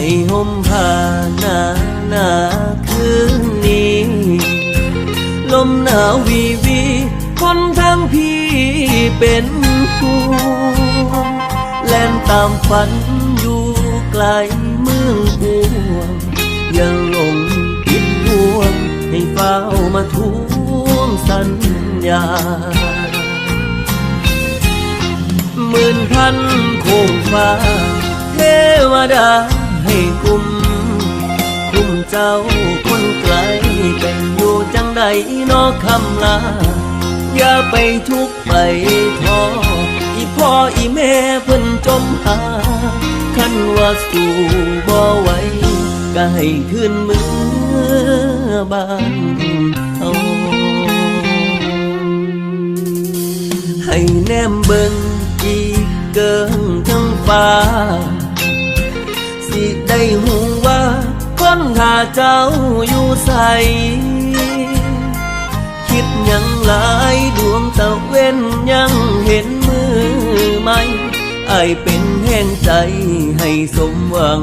ให้ห่มผ้าหนาหนาคืนนี้ ลมหนาววีวีคนทางพี่เป็นห่วงแล่นตามฝันอยู่ไกลเมืองกวงยังหลงผิดพวงให้เฝ้ามาทวงสัญญาหมื่นพันโคงฟ้าเทวดา จ้าคนไกลเป็นอยู่จังใดนอคำลา อย่าไปทุกข์ไปท้ออีพ่ออีแม่เพิ่นจมหาคันว่าสู่บ่ไหวก็ให้ขึ้นมือบ้านเฮาให้แนมเบิ่งอีเกินทั้งฟ้า สิได้หูว่าคนหา เจ้าอยู่ใส คิดยังหลายดวงตะเว้นยังเห็นมือไหมไอเป็นแห่งใจให้สมหวัง